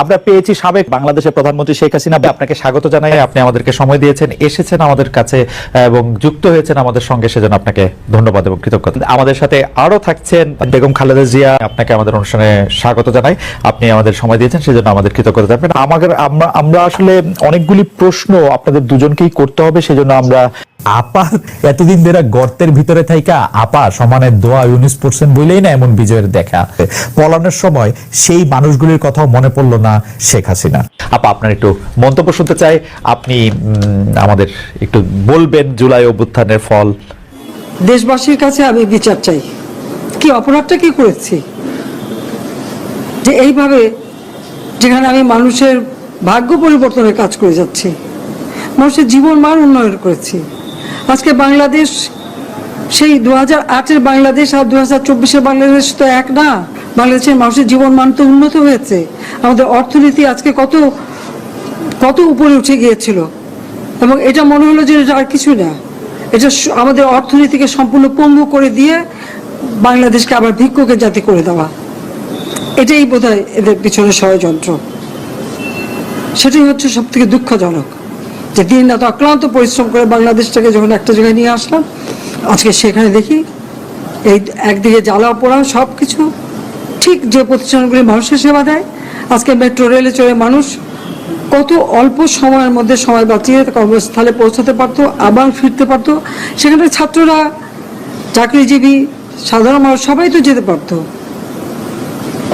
আমরা পেয়েছি সাবেক বাংলাদেশের প্রধানমন্ত্রী শেখ হাসিনা। আপনাকে স্বাগত জানাই, আপনি আমাদেরকে সময় দিয়েছেন, এসেছেন আমাদের কাছে, এবং যুক্ত হয়েছেন আমাদের সঙ্গে, সেজন্য আপনাকে ধন্যবাদ এবং কৃতজ্ঞতা। আমাদের সাথে আরও থাকছেন বেগম খালেদা জিয়া। আপনাকে আমাদের অনুষ্ঠানে স্বাগত জানাই। আপনি আমাদের সময় দিয়েছেন, সেজন্য আমাদের কৃতজ্ঞতা জানাবেন। আমাদের, আমরা আমরা আসলে অনেকগুলি প্রশ্ন আপনাদের দুজনকেই করতে হবে, সেজন্য আমরা আপা এতদিন ধরে গর্তের ভিতরে থাইকা আপা সমানে দোয়া ইউনিস পড়ছেন বলেই না এমন বিজয়ের দেখা। পলানোর সময় সেই মানুষগুলির কথাও মনে পড়ল না শেখ হাসিনা। আপা, আপনার একটু মন্তব্য শুনতে চাই। আপনি আমাদের একটু বলবেন জুলাই অভ্যুত্থানের ফল। দেশবাসীর কাছে আমি বিচার চাই। কি অপরাধটা কি করেছি? যে এইভাবে যেখানে আমি মানুষের ভাগ্য পরিবর্তনের কাজ করে যাচ্ছি, মানুষের জীবন মান উন্নয়ন করেছি। আজকে বাংলাদেশ, সেই দু হাজার আটের বাংলাদেশ আর দু হাজার চব্বিশের বাংলাদেশ তো এক না। বাংলাদেশের মানুষের জীবন মান তো উন্নত হয়েছে। আমাদের অর্থনীতি আজকে কত কত উপরে উঠে গিয়েছিল। এবং এটা মনে হলো যে এটা আর কিছু না। এটা আমাদের অর্থনীতিকে সম্পূর্ণ পঙ্গু করে দিয়ে বাংলাদেশকে আবার ভিক্ষুকের জাতি করে দেওয়া। এটাই বোধ এদের পিছনে ষড়যন্ত্র। সেটাই হচ্ছে সব থেকে দুঃখজনক। যে দিন রাত অক্লান্ত পরিশ্রম করে বাংলাদেশটাকে যখন একটা জায়গায় নিয়ে আসলাম, আজকে সেখানে দেখি এই একদিকে জ্বালা পোড়া সব কিছু ঠিক যে প্রতিষ্ঠানগুলি মানুষের সেবা দেয়, আজকে মেট্রো রেলে চড়ে মানুষ কত অল্প সময়ের মধ্যে সময় বাঁচিয়ে কর্মস্থলে পৌঁছাতে পারতো, আবার ফিরতে পারতো। সেখানে ছাত্ররা, চাকরিজীবী, সাধারণ মানুষ সবাই তো যেতে পারতো।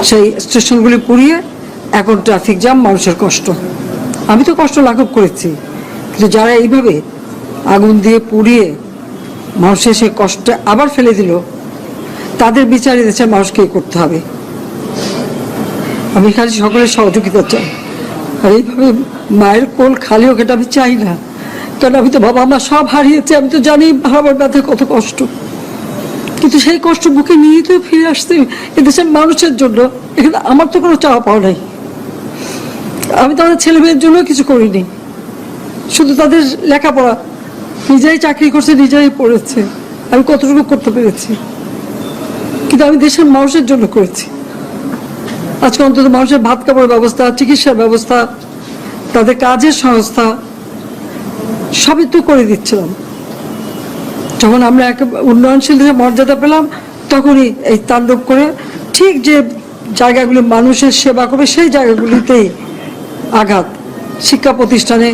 সেই স্টেশনগুলি পুড়িয়ে এখন ট্রাফিক জ্যাম, মানুষের কষ্ট। আমি তো কষ্ট লাঘব করেছি। কিন্তু যারা এইভাবে আগুন দিয়ে পুড়িয়ে মানুষের সেই কষ্ট আবার ফেলে দিল, তাদের বিচার দেশের মানুষকেই করতে হবে। আমি খালি সকলের সহযোগিতা চাই। আর এইভাবে মায়ের কোল খালি হোক এটা আমি চাই না। কারণ আমি তো বাবা মা সব হারিয়েছি, আমি তো জানি হারাবার ব্যথা কত কষ্ট। কিন্তু সেই কষ্ট বুকে নিয়ে তো ফিরে আসতে এদেশের মানুষের জন্য এখানে আমার তো কোনো চাওয়া পাওয়া নাই। আমি তাদের ছেলে মেয়ের জন্য কিছু করিনি। শুধু তাদের লেখাপড়া। নিজেই চাকরি করছে নিজেই পড়েছে। আমি কতটুকু করতে পেরেছি? কিন্তু আমি দেশের মানুষের জন্য করেছি। আজকে অন্তত মানুষের ভাত কাপড়ের ব্যবস্থা, চিকিৎসার ব্যবস্থা, তাদের কাজের সংস্থা, সবই তো করে দিচ্ছিলাম। যখন আমরা এক উন্নয়নশীল দেশে মর্যাদা পেলাম, তখনই এই তাণ্ডব করে ঠিক যে জায়গাগুলি মানুষের সেবা করবে, সেই জায়গাগুলিতেই আঘাত। শিক্ষা প্রতিষ্ঠানে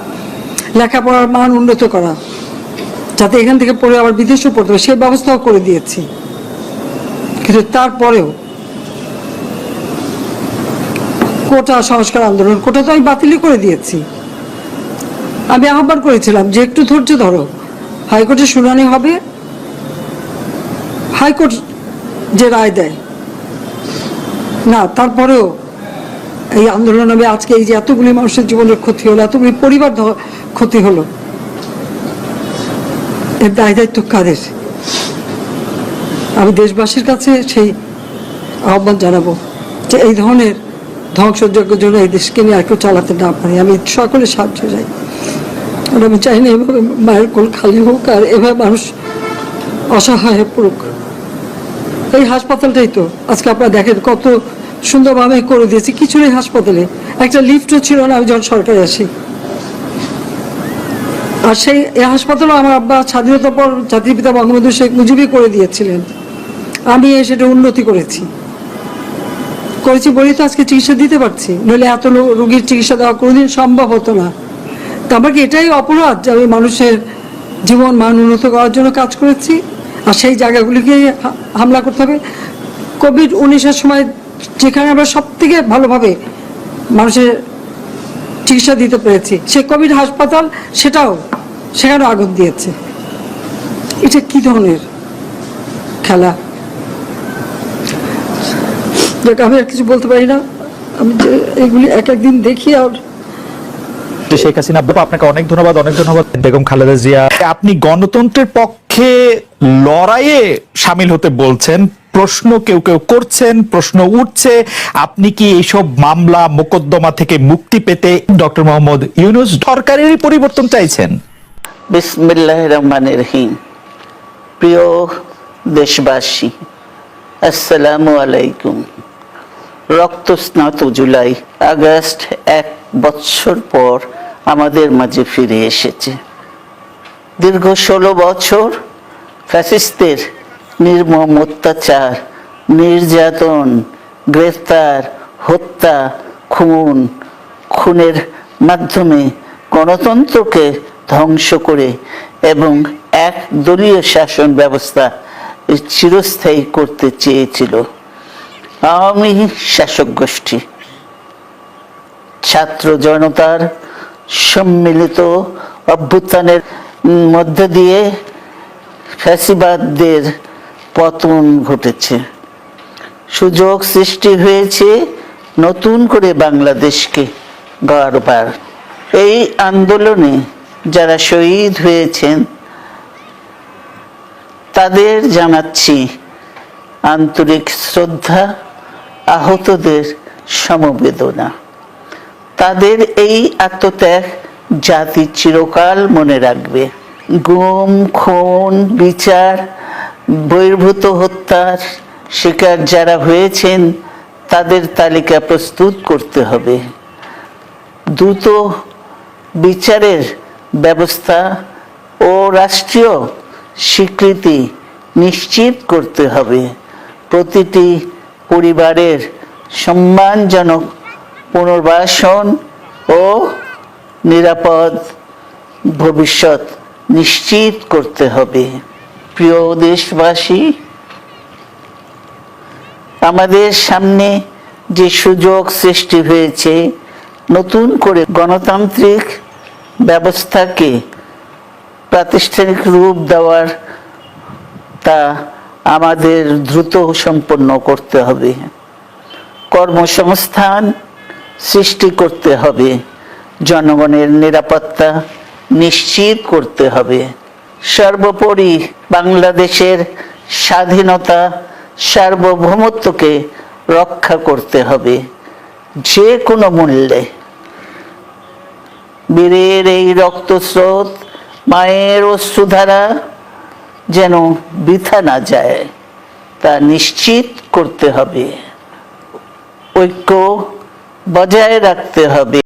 লেখাপড়ার মান উন্নত করা, যাতে এখান থেকে পড়ে আবার বিদেশেও পড়তে হবে সেই ব্যবস্থাও করে দিয়েছি। কিন্তু তারপরেও কোটা সংস্কার আন্দোলন, কোটা তো আমি বাতিলই করে দিয়েছি। আমি আহ্বান করেছিলাম যে একটু ধৈর্য ধরো, হাইকোর্টে শুনানি হবে, হাইকোর্ট যে রায় দেয়। না, তারপরেও এই আন্দোলন হবে আজকে এই যে এতগুলি মানুষের জীবনের ক্ষতি হলো, এতগুলি পরিবার ক্ষতি হলো, এর দায় দায়িত্ব কাদের? আমি দেশবাসীর কাছে সেই আহ্বান জানাব যে এই ধরনের ধ্বংসযজ্ঞের জন্য এই দেশকে নিয়ে আর কেউ চালাতে না পারি। আমি সকলে সাহায্য চাই। আর আমি চাই না এভাবে মায়ের কোল খালি হোক আর এভাবে মানুষ অসহায় হয়ে পড়ুক। এই হাসপাতালটাই তো। আজকে আপনারা দেখেন কত সুন্দরভাবে করে দিয়েছি। কিছু নেই হাসপাতালে। একটা লিফটও ছিল না, আমি যখন সরকারে আসি। আর সেই হাসপাতালও আমার আব্বা স্বাধীনতার পর জাতির পিতা বঙ্গবন্ধু শেখ মুজিবই করে দিয়েছিলেন। আমি সেটা উন্নতি করেছি। করেছি বলেই তো আজকে চিকিৎসা দিতে পারছি। নইলে এত রোগীর চিকিৎসা দেওয়া কোনোদিন সম্ভব হতো না। তো আমার কি এটাই অপরাধ যে আমি মানুষের জীবন মান উন্নত করার জন্য কাজ করেছি। আর সেই জায়গাগুলিকে হামলা করতে হবে। কোভিড উনিশের সময় যেখানে আমরা সব থেকে ভালোভাবে মানুষের চিকিৎসা দিতে পেরেছি, সে কোভিড হাসপাতাল সেটাও সেখানে আগুন দিয়েছে। এটা কি ধরনের খেলা? আমি আর কিছু বলতে পারি না। আমি যে এগুলি এক একদিন দেখি আর শেখ হাসিনা আপনাকে অনেক ধন্যবাদ অনেক ধন্যবাদ। বেগম খালেদা জিয়া, আপনি গণতন্ত্রের পক্ষে লড়াইয়ে সামিল হতে বলছেন। প্রশ্ন কেউ কেউ করছেন, প্রশ্ন উঠছে। আপনি কি এইসব মামলা, মোকদ্দমা থেকে মুক্তি পেতে ডক্টর মোহাম্মদ ইউনুস সরকারেরই পরিবর্তন চাইছেন? বিসমিল্লাহ রহমান রহিম। প্রিয় দেশবাসী, আসসালামু আলাইকুম। রক্তস্নাত জুলাই, আগস্ট এক বছর পর আমাদের মাঝে ফিরে এসেছে। দীর্ঘ ষোলো বছর ফ্যাসিস্টদের নির্মম অত্যাচার, নির্যাতন, গ্রেফতার, হত্যা, খুন, খুনের মাধ্যমে গণতন্ত্রকে ধ্বংস করে এবং এক দলীয় শাসন ব্যবস্থা চিরস্থায়ী করতে চেয়েছিল। আওয়ামী শাসক গোষ্ঠী। ছাত্র জনতার সম্মিলিত অভ্যুত্থানের মধ্য দিয়ে ফ্যাসিবাদদের পতন ঘটেছে। সুযোগ সৃষ্টি হয়েছে নতুন করে বাংলাদেশকে গড়বার। এই আন্দোলনে যারা শহীদ হয়েছেন, তাদের জানাচ্ছি আন্তরিক শ্রদ্ধা, আহতদের সমবেদনা। তাদের এই আত্মত্যাগ জাতি চিরকাল মনে রাখবে। গুম, খুন, বিচার বহির্ভূত হত্যার শিকার যারা হয়েছেন, তাদের তালিকা প্রস্তুত করতে হবে। দ্রুত বিচারের ব্যবস্থা ও রাষ্ট্রীয় স্বীকৃতি নিশ্চিত করতে হবে। প্রতিটি পরিবারের সম্মানজনক পুনর্বাসন ও নিরাপদ ভবিষ্যৎ নিশ্চিত করতে হবে। প্রিয় দেশবাসী, আমাদের সামনে যে সুযোগ সৃষ্টি হয়েছে, নতুন করে গণতান্ত্রিক ব্যবস্থাকে প্রাতিষ্ঠানিক রূপ দেওয়ার তা আমাদের দ্রুত সম্পন্ন করতে হবে। কর্মসংস্থান সৃষ্টি করতে হবে। জনগণের নিরাপত্তা নিশ্চিত করতে হবে। সর্বোপরি বাংলাদেশের স্বাধীনতা সার্বভৌমত্বকে রক্ষা করতে হবে যে কোনো মূল্যে। বীরের এই রক্তস্রোত, মায়ের অশ্রুধারা যেন বৃথা না যায়, তা নিশ্চিত করতে হবে। ঐক্য বজায় রাখতে হবে।